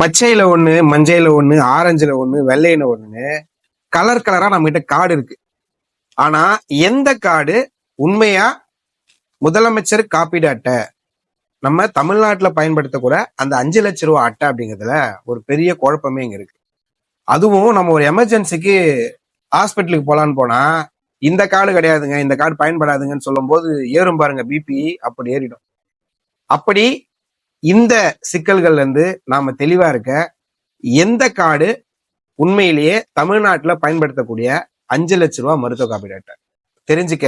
பச்சையில ஒண்ணு மஞ்சையில ஒண்ணு ஆரஞ்சுல ஒண்ணு வெள்ளையில ஒண்ணு கலர் கலரா நம்ம கிட்ட கார்டு இருக்கு. ஆனா எந்த கார்டு உண்மையா முதலமைச்சர் காப்பீடு அட்டை நம்ம தமிழ்நாட்டுல பயன்படுத்தக்கூட அந்த அஞ்சு லட்ச ரூபா அட்டை அப்படிங்கிறதுல ஒரு பெரிய குழப்பமே இங்க இருக்கு. அதுவும் நம்ம ஒரு எமர்ஜென்சிக்கு ஹாஸ்பிட்டலுக்கு போலான்னு போனா இந்த கார்டு கிடையாதுங்க இந்த கார்டு பயன்படாதுங்கன்னு சொல்லும்போது ஏறும் பாருங்க பிபி அப்படி ஏறிடும். அப்படி இந்த சிக்கல்கள்ல இருந்து நாம தெளிவா இருக்க எந்த கார்டு உண்மையிலேயே தமிழ்நாட்டில் பயன்படுத்தக்கூடிய அஞ்சு லட்ச ரூபா மருத்துவ காப்பீடு அட்டை தெரிஞ்சுக்க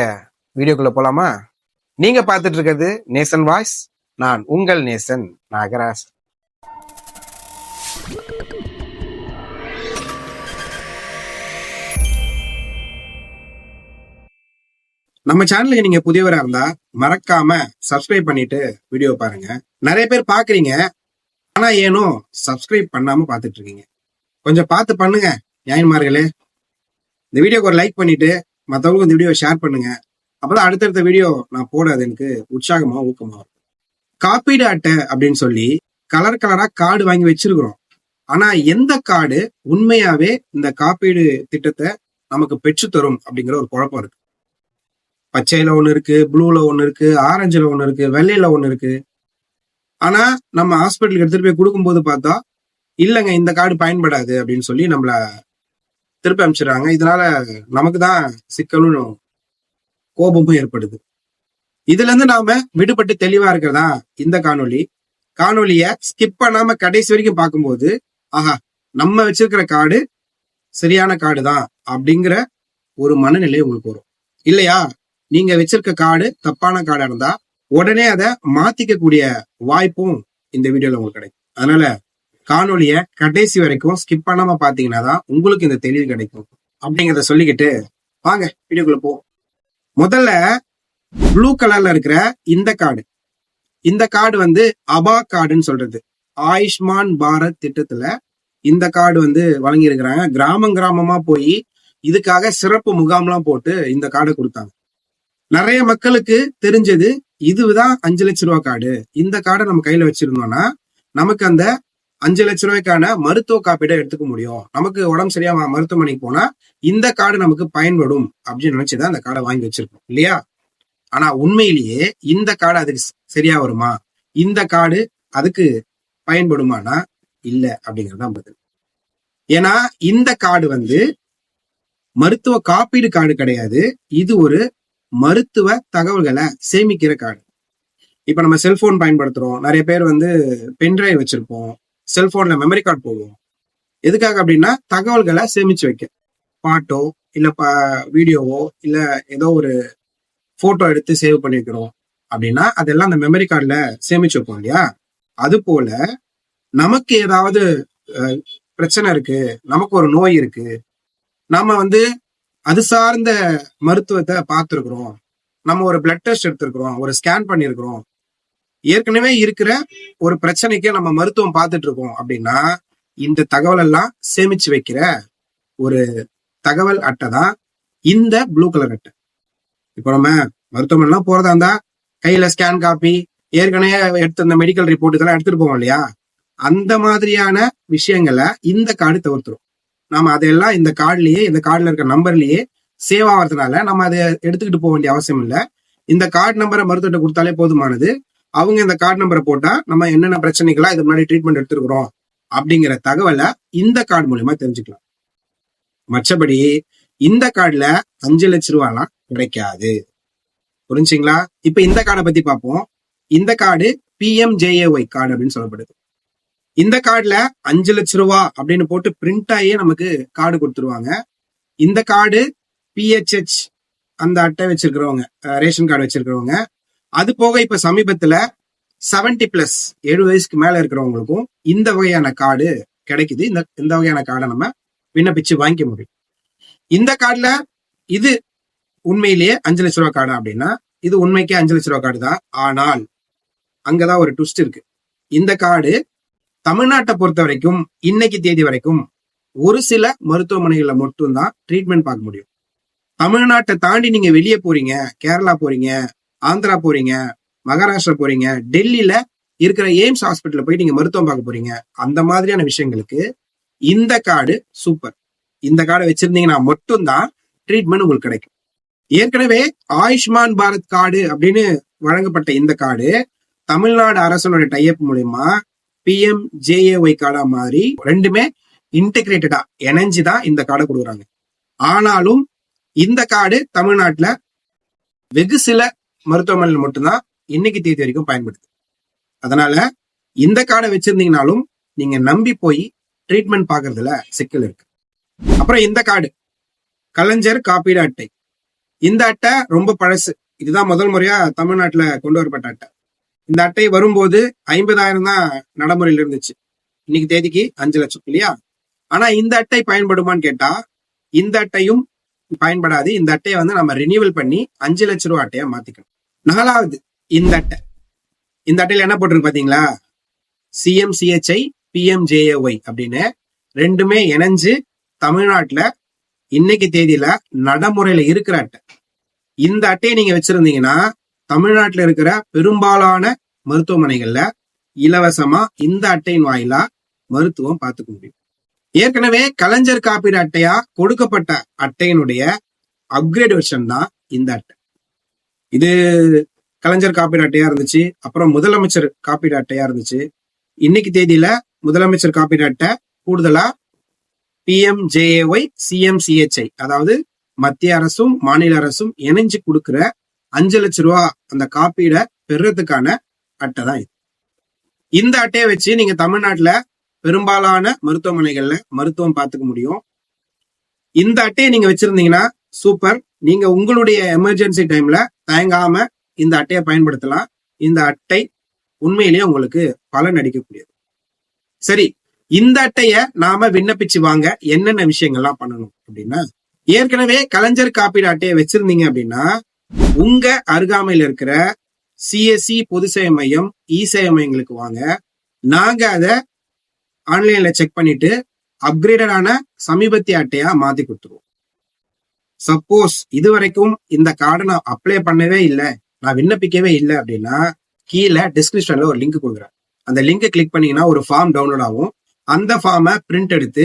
வீடியோக்குள்ள போலாமா? நீங்க பார்த்துட்டு இருக்கிறது நேசன் வாய்ஸ் நான் உங்கள் நேசன் நாகராஜ். நம்ம சேனலுக்கு நீங்க புதியவரா இருந்தா மறக்காம சப்ஸ்கிரைப் பண்ணிட்டு வீடியோ பாருங்க. நிறைய பேர் பாக்குறீங்க. ஆனா ஏனோ சப்ஸ்கிரைப் பண்ணாம பாத்துட்டு இருக்கீங்க கொஞ்சம் பார்த்து பண்ணுங்க நியாயமார்களே. இந்த வீடியோக்கு ஒரு லைக் பண்ணிட்டு மற்றவங்களுக்கு இந்த வீடியோ ஷேர் பண்ணுங்க. அப்பதான் அடுத்தடுத்த வீடியோ நான் போட அது எனக்கு உற்சாகமா ஊக்கமா இருக்கும் காப்பீடு அட்டை அப்படின்னு சொல்லி கலர் கலரா கார்டு வாங்கி வச்சிருக்கிறோம். ஆனா எந்த கார்டு உண்மையாவே இந்த காப்பீடு திட்டத்தை நமக்கு பெற்று தரும் அப்படிங்கிற ஒரு குழப்பம் இருக்கு. பச்சையில ஒன்று இருக்கு ப்ளூல ஒன்று இருக்கு ஆரஞ்சுல ஒன்று இருக்கு வெள்ளையில ஒன்று இருக்கு. ஆனா நம்ம ஹாஸ்பிட்டலுக்கு எடுத்துட்டு போய் கொடுக்கும்போது பார்த்தா இல்லைங்க இந்த கார்டு பயன்படாது அப்படின்னு சொல்லி நம்மள திருப்பி அனுப்பிச்சிடுறாங்க இதனால நமக்கு தான் சிக்கலும் கோபமும் ஏற்படுது. இதுல இருந்து நாம விடுபட்டு தெளிவா இருக்கிறதா? இந்த காணொலி காணொலிய ஸ்கிப் பண்ணாம கடைசி வரைக்கும் பார்க்கும்போது ஆஹா நம்ம வச்சிருக்கிற கார்டு சரியான கார்டு தான் அப்படிங்கிற ஒரு மனநிலை உங்களுக்கு வரும். இல்லையா? நீங்க வச்சிருக்க கார்டு தப்பான கார்டா இருந்தா உடனே அதை மாத்திக்க கூடிய வாய்ப்பும் இந்த வீடியோல உங்களுக்கு கிடைக்கும். அதனால காணொலிய கடைசி வரைக்கும் ஸ்கிப் பண்ணாம பாத்தீங்கன்னா தான் உங்களுக்கு இந்த தெளிவு கிடைக்கும். அப்படிங்கிறத சொல்லிக்கிட்டு வாங்க வீடியோக்குள்ள போ முதல்ல ப்ளூ கலர்ல இருக்கிற இந்த கார்டு. இந்த கார்டு வந்து அபா கார்டுன்னு சொல்றது. ஆயுஷ்மான் பாரத் திட்டத்துல இந்த கார்டு வந்து வழங்கியிருக்கிறாங்க. கிராமம் கிராமமா போய் இதுக்காக சிறப்பு முகாம்லாம் போட்டு இந்த கார்டை கொடுத்தாங்க. நிறைய மக்களுக்கு தெரிஞ்சது இதுதான் அஞ்சு லட்ச ரூபா கார்டு. இந்த கார்டை நம்ம கையில வச்சிருந்தோம்னா நமக்கு அந்த அஞ்சு லட்ச ரூபாய்க்கான மருத்துவ காப்பீடை எடுத்துக்க முடியும். நமக்கு உடம்பு சரியா மருத்துவமனைக்கு போனா இந்த கார்டு நமக்கு பயன்படும் அப்படின்னு நினைச்சுதான் அந்த கார்டை வாங்கி வச்சிருக்கோம். இல்லையா? ஆனா உண்மையிலேயே இந்த கார்டு அதுக்கு சரியா வருமா? இந்த கார்டு அதுக்கு பயன்படுமானா? இல்ல அப்படிங்கறதான் பதில். ஏன்னா இந்த கார்டு வந்து மருத்துவ காப்பீடு கார்டு கிடையாது. இது ஒரு மருத்துவ தகவல்களை சேமிக்கிற கார்டு. இப்ப நம்ம செல்போன் பயன்படுத்துறோம். நிறைய பேர் வந்து பென்ட்ரைவ் வச்சிருப்போம். செல்போன்ல மெமரி கார்டு போடுவோம். எதுக்காக அப்படின்னா தகவல்களை சேமிச்சு வைக்க. பாட்டோ இல்ல ப வீடியோவோ இல்ல ஏதோ ஒரு போட்டோ எடுத்து சேவ் பண்ணிருக்கிறோம் அப்படின்னா அதெல்லாம் அந்த மெமரி கார்டில் சேமிச்சு வைப்போம் இல்லையா? அது போல நமக்கு ஏதாவது பிரச்சனை இருக்கு நமக்கு ஒரு நோய் இருக்கு நாம வந்து அது சார்ந்த மருத்துவத்தை பார்த்துருக்குறோம். நம்ம ஒரு பிளட் டெஸ்ட் எடுத்திருக்கிறோம் ஒரு ஸ்கேன் பண்ணியிருக்கிறோம். ஏற்கனவே இருக்கிற ஒரு பிரச்சனைக்கு நம்ம மருத்துவம் பார்த்துட்டு இருக்கோம் அப்படின்னா இந்த தகவல் எல்லாம் சேமிச்சு வைக்கிற ஒரு தகவல் அட்டை தான் இந்த ப்ளூ கலர் அட்டை. இப்போ நம்ம மருத்துவமனைலாம் போறதா இருந்தா கையில ஸ்கேன் காப்பி ஏற்கனவே எடுத்து அந்த மெடிக்கல் ரிப்போர்ட் இதெல்லாம் எடுத்துட்டு போவோம் இல்லையா? அந்த மாதிரியான விஷயங்களை இந்த கார்டு தவிர்த்துரும். நாம அதெல்லாம் இந்த கார்டுலயே இந்த கார்டுல இருக்க நம்பர்லயே சேவ் ஆகிறதுனால நம்ம அதை எடுத்துக்கிட்டு போக வேண்டிய அவசியம் இல்லை. இந்த கார்டு நம்பரை மருத்துவர்கிட்ட கொடுத்தாலே போதுமானது. அவங்க இந்த கார்டு நம்பரை போட்டா நம்ம என்னென்ன பிரச்சனைகளா இது முன்னாடி ட்ரீட்மெண்ட் எடுத்துருக்கிறோம் அப்படிங்கிற தகவலை இந்த கார்டு மூலியமா தெரிஞ்சுக்கலாம். மற்றபடி இந்த கார்டுல அஞ்சு லட்ச ரூபாலாம் கிடைக்காது. புரிஞ்சுங்களா? இப்ப இந்த கார்டை பத்தி பார்ப்போம். இந்த கார்டு பிஎம்ஜேஏஒய் கார்டு அப்படின்னு சொல்லப்படுது. இந்த கார்டுல அஞ்சு லட்ச ரூபா அப்படின்னு போட்டு பிரிண்ட் ஆகியே நமக்கு கார்டு கொடுத்துருவாங்க. இந்த கார்டு பிஹெச்ஹெச் அந்த அட்டை வச்சிருக்கிறவங்க ரேஷன் கார்டு வச்சிருக்கிறவங்க. அது போக இப்ப சமீபத்துல 70 பிளஸ் ஏழு வயசுக்கு மேல இருக்கிறவங்களுக்கும் இந்த வகையான கார்டு கிடைக்குது. இந்த இந்த வகையான கார்டை நம்ம விண்ணப்பிச்சு வாங்கிக்க முடியும். இந்த கார்டுல இது உண்மையிலேயே அஞ்சு லட்ச ரூபா கார்டு அப்படின்னா இது உண்மைக்கே அஞ்சு லட்ச ரூபா கார்டு தான். ஆனால் அங்கதான் ஒரு ட்விஸ்ட் இருக்கு. இந்த கார்டு தமிழ்நாட்டை பொறுத்த வரைக்கும் இன்னைக்கு தேதி வரைக்கும் ஒரு சில மருத்துவமனைகளில் மட்டும்தான் ட்ரீட்மெண்ட் பார்க்க முடியும். தமிழ்நாட்டை தாண்டி நீங்க வெளியே போறீங்க கேரளா போறீங்க ஆந்திரா போறீங்க மகாராஷ்டிரா போறீங்க டெல்லியில இருக்கிற எய்ம்ஸ் ஹாஸ்பிட்டல்ல போய் நீங்க மருத்துவம் பார்க்க போறீங்க. அந்த மாதிரியான விஷயங்களுக்கு இந்த கார்டு சூப்பர். இந்த கார்டை வச்சிருந்தீங்கன்னா மட்டும்தான் ட்ரீட்மெண்ட் உங்களுக்கு கிடைக்கும். ஏற்கனவே ஆயுஷ்மான் பாரத் கார்டு அப்படின்னு வழங்கப்பட்ட இந்த கார்டு தமிழ்நாடு அரசனுடைய டைப் மூலயமா பிஎம் ஜேஏஒய் கார்டா மாதிரி ரெண்டுமே இன்டெகிரேட்டடா இணைஞ்சு தான் இந்த கார்டை கொடுக்குறாங்க. ஆனாலும் இந்த கார்டு தமிழ்நாட்டுல வெகு சில மருத்துவமனையில் மட்டும்தான் இன்னைக்கு தேதி வரைக்கும் பயன்படுது. அதனால இந்த கார்டை வச்சிருந்தீங்கனாலும் நீங்க நம்பி போய் ட்ரீட்மெண்ட் பாக்குறதுல சிக்கல் இருக்கு. அப்புறம் இந்த கார்டு கலைஞர் காப்பீடு அட்டை. இந்த அட்டை ரொம்ப பழசு. இதுதான் முதல் முறையா தமிழ்நாட்டுல கொண்டு வரப்பட்ட அட்டை. இந்த அட்டை வரும்போது ஐம்பதாயிரம் தான் நடைமுறையில் இருந்துச்சு. இன்னைக்கு தேதிக்கு அஞ்சு லட்சம் இல்லையா? ஆனா இந்த அட்டை பயன்படுமான்னு கேட்டா இந்த அட்டையும் பயன்படாது. இந்த அட்டையை வந்து நம்ம ரினியூவல் பண்ணி அஞ்சு லட்ச ரூபா அட்டையா மாத்திக்கணும். நாலாவது இந்த அட்டை. இந்த அட்டையில என்ன போட்டிருக்கு பாத்தீங்களா? சிஎம்சிஹெச்ஐ பிஎம்ஜேஏஒய் அப்படின்னு ரெண்டுமே இணைஞ்சு தமிழ்நாட்டுல இன்னைக்கு தேதியில நடைமுறையில இருக்கிற அட்டை. இந்த அட்டையை நீங்க வச்சிருந்தீங்கன்னா தமிழ்நாட்டில் இருக்கிற பெரும்பாலான மருத்துவமனைகள்ல இலவசமா இந்த அட்டையின் வாயிலா மருத்துவம் பார்த்துக்க முடியும். ஏற்கனவே கலைஞர் காப்பீடு அட்டையா கொடுக்கப்பட்ட அட்டையினுடைய அப்கிரேட் வெர்ஷன் தான் இந்த அட்டை. இது கலைஞர் காப்பீடு அட்டையா இருந்துச்சு அப்புறம் முதலமைச்சர் காப்பீடு அட்டையா இருந்துச்சு. இன்னைக்கு தேதியில முதலமைச்சர் காப்பீடு அட்டை கூடுதலா பிஎம்ஜேஏஒய் சிஎம்சிஹெச்ஐ அதாவது மத்திய அரசும் மாநில அரசும் இணைஞ்சு கொடுக்கிற அஞ்சு லட்ச ரூபா அந்த காப்பீடை பெறுறதுக்கான அட்டை தான் இது. இந்த அட்டையை வச்சு நீங்க தமிழ்நாட்டுல பெரும்பாலான மருத்துவமனைகள்ல மருத்துவம் பார்த்துக்க முடியும். இந்த அட்டையை நீங்க வச்சிருந்தீங்கன்னா சூப்பர். நீங்க உங்களுடைய எமர்ஜென்சி டைம்ல தயங்காம இந்த அட்டையை பயன்படுத்தலாம். இந்த அட்டை உண்மையிலேயே உங்களுக்கு பலன் அடிக்கக்கூடியது சரி இந்த அட்டைய நாம விண்ணப்பிச்சு வாங்க என்னென்ன விஷயங்கள்லாம் பண்ணணும் அப்படின்னா ஏற்கனவே கலைஞர் காப்பீடு அட்டையை வச்சிருந்தீங்க அப்படின்னா உங்க அருகாமையில் இருக்கிற சிஎஸ்சி பொது சேவை மையம் இ சேவை மையங்களுக்கு வாங்க. நாங்க அதை ஆன்லைன்ல செக் பண்ணிட்டு அப்கிரேடடான சமீபத்திய அட்டையா மாத்தி கொடுத்துருவோம். சப்போஸ் இது வரைக்கும் இந்த கார்டை நான் அப்ளை பண்ணவே இல்லை நான் விண்ணப்பிக்கவே இல்லை அப்படின்னா கீழே டிஸ்கிரிப்ஷன்ல ஒரு லிங்க் கொடுக்குறேன். அந்த லிங்கை கிளிக் பண்ணீங்கன்னா ஒரு ஃபார்ம் டவுன்லோட் ஆகும். அந்த ஃபார்மை பிரிண்ட் எடுத்து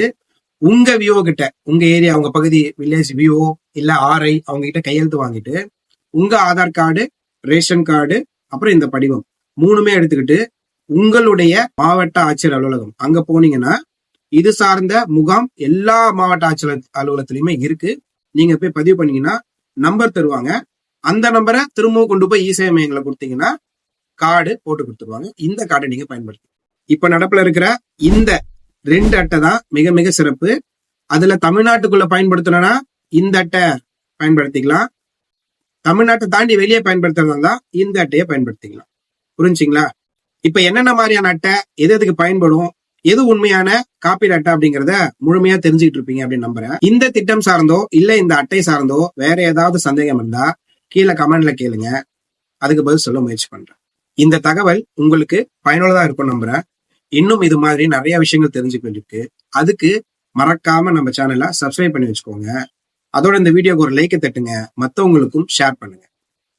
உங்க விஓ கிட்ட உங்க ஏரியா உங்க பகுதி வில்லேஜ் விஓ இல்ல ஆர்ஐ அவங்க கிட்ட கையெழுத்து வாங்கிட்டு உங்க ஆதார் கார்டு ரேஷன் கார்டு அப்புறம் இந்த படிவம் மூணுமே எடுத்துக்கிட்டு உங்களுடைய மாவட்ட ஆட்சியர் அலுவலகம் அங்க போனீங்கன்னா இது சார்ந்த முகாம் எல்லா மாவட்ட ஆட்சியர் அலுவலகத்திலயுமே இருக்கு. நீங்க போய் பதிவு பண்ணீங்கன்னா நம்பர் தருவாங்க. அந்த நம்பரை திரும்பவும் கொண்டு போய் இசேவை மையங்களை கொடுத்தீங்கன்னா கார்டு போட்டு கொடுத்துருவாங்க. இந்த கார்டை நீங்க பயன்படுத்தி இப்ப நடப்புல இருக்கிற இந்த ரெண்டு அட்டை தான் மிக மிக சிறப்பு. அதுல தமிழ்நாட்டுக்குள்ள பயன்படுத்தணும்னா இந்த அட்டை பயன்படுத்திக்கலாம். தமிழ்நாட்டை தாண்டி வெளியே பயன்படுத்துறதா இருந்தா இந்த அட்டையை பயன்படுத்திக்கலாம். புரிஞ்சுங்களா? இப்ப என்னென்ன மாதிரியான அட்டை எது எதுக்கு பயன்படும் எது உண்மையான காப்பீடு அட்டை அப்படிங்கறத முழுமையா தெரிஞ்சுக்கிட்டு இருப்பீங்க அப்படின்னு நம்புறேன். இந்த திட்டம் சார்ந்தோ இல்ல இந்த அட்டை சார்ந்தோ வேற ஏதாவது சந்தேகம் இருந்தா கீழே கமெண்ட்ல கேளுங்க. அதுக்கு பதில் சொல்ல முயற்சி பண்றேன். இந்த தகவல் உங்களுக்கு பயனுள்ளதா இருக்கும் நம்புறேன். இன்னும் இது மாதிரி நிறைய விஷயங்கள் தெரிஞ்சுக்கிட்டு இருக்கு. அதுக்கு மறக்காம நம்ம சேனலை சப்ஸ்கிரைப் பண்ணி வச்சுக்கோங்க. அதோட இந்த வீடியோக்கு ஒரு லைக்கை தட்டுங்க. மத்தவங்களுக்கும் ஷேர் பண்ணுங்க.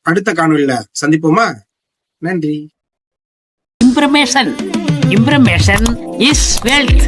அடுத்த காணொலியில சந்திப்போமா? நன்றி. Information. Information is wealth.